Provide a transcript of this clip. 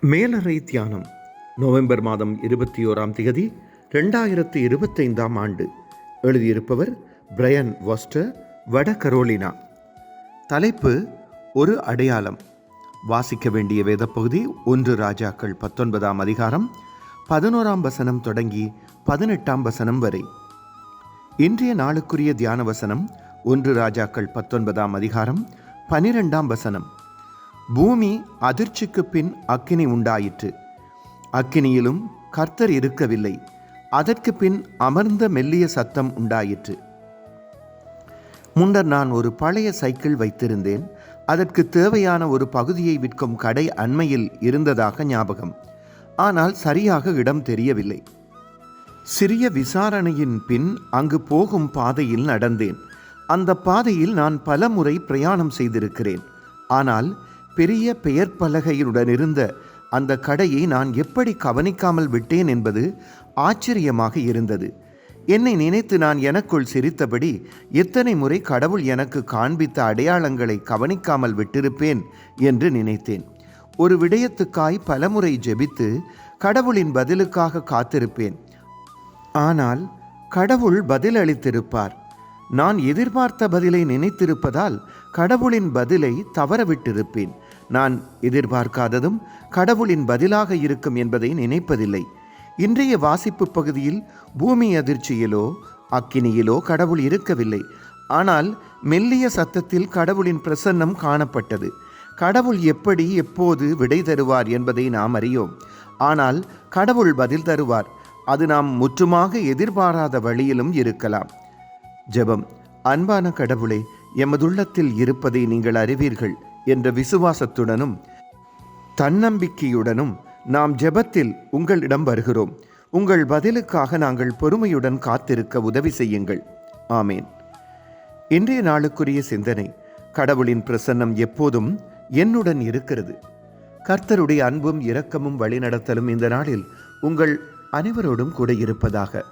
மேலறை தியானம் நவம்பர் மாதம் இருபத்தி ஓராம் தேதி ரெண்டாயிரத்து இருபத்தைந்தாம் ஆண்டு. எழுதியிருப்பவர் பிரையன் வாஸ்டர் வட கரோலினா. தலைப்பு ஒரு அடையாளம். வாசிக்க வேண்டிய வேதப்பகுதி ஒன்று ராஜாக்கள் பத்தொன்பதாம் அதிகாரம் பதினோராம் வசனம் தொடங்கி பதினெட்டாம் வசனம் வரை. இன்றைய நாளுக்குரிய தியான வசனம் ஒன்று ராஜாக்கள் பத்தொன்பதாம் அதிகாரம் பனிரெண்டாம் வசனம். பூமி அதிர்ச்சிக்கு பின் அக்கினி உண்டாயிற்று. அக்கினியிலும் கர்த்தர் இருக்கவில்லை. அதற்கு பின் அமர்ந்த மெல்லிய சத்தம் உண்டாயிற்று. முன்னர் நான் ஒரு பழைய சைக்கிள் வைத்திருந்தேன். அதற்கு தேவையான ஒரு பகுதியை விற்கும் கடை அண்மையில் இருந்ததாக ஞாபகம். ஆனால் சரியாக இடம் தெரியவில்லை. சிறிய விசாரணையின் பின் அங்கு போகும் பாதையில் நடந்தேன். அந்த பாதையில் நான் பல முறை பிரயாணம் செய்திருக்கிறேன். ஆனால் பெரிய பெயர் பலகையுடன் இருந்த அந்த கடையை நான் எப்படி கவனிக்காமல் விட்டேன் என்பது ஆச்சரியமாக இருந்தது. என்னை நினைத்து நான் எனக்குள் சிரித்தபடி எத்தனை முறை கடவுள் எனக்கு காண்பித்த அடையாளங்களை கவனிக்காமல் விட்டிருப்பேன் என்று நினைத்தேன். ஒரு விடயத்துக்காய் பலமுறை ஜெபித்து கடவுளின் பதிலுக்காக காத்திருப்பேன். ஆனால் கடவுள் பதிலளித்திருப்பார். நான் எதிர்பார்த்த பதிலை நினைத்திருப்பதால் கடவுளின் பதிலை தவறவிட்டிருப்பேன். நான் எதிர்பார்க்காததும் கடவுளின் பதிலாக இருக்கும் என்பதை நினைப்பதில்லை. இன்றைய வாசிப்பு பகுதியில் பூமி அதிர்ச்சியிலோ அக்கினியிலோ கடவுள் இருக்கவில்லை. ஆனால் மெல்லிய சத்தத்தில் கடவுளின் பிரசன்னம் காணப்பட்டது. கடவுள் எப்படி எப்போது விடை தருவார் என்பதை நாம் அறியோம். ஆனால் கடவுள் பதில் தருவார். அது நாம் முற்றுமாக எதிர்பாராத வழியிலும் இருக்கலாம். ஜெபம். அன்பான கடவுளே எமதுள்ளத்தில் இருப்பதை நீங்கள் அறிவீர்கள். என்ற விசுவாசத்துடனும் தன்னம்பிக்கையுடனும் நாம் ஜெபத்தில் உங்களிடம் வருகிறோம். உங்கள் பதிலுக்காக நாங்கள் பொறுமையுடன் காத்திருக்க உதவி செய்யுங்கள். ஆமேன். இன்றைய நாளுக்குரிய சிந்தனை கடவுளின் பிரசன்னம் எப்போதும் என்னுடன் இருக்கிறது. கர்த்தருடைய அன்பும் இரக்கமும் வழிநடத்தலும் இந்த நாளில் உங்கள் அனைவரோடும் கூட இருப்பதாக.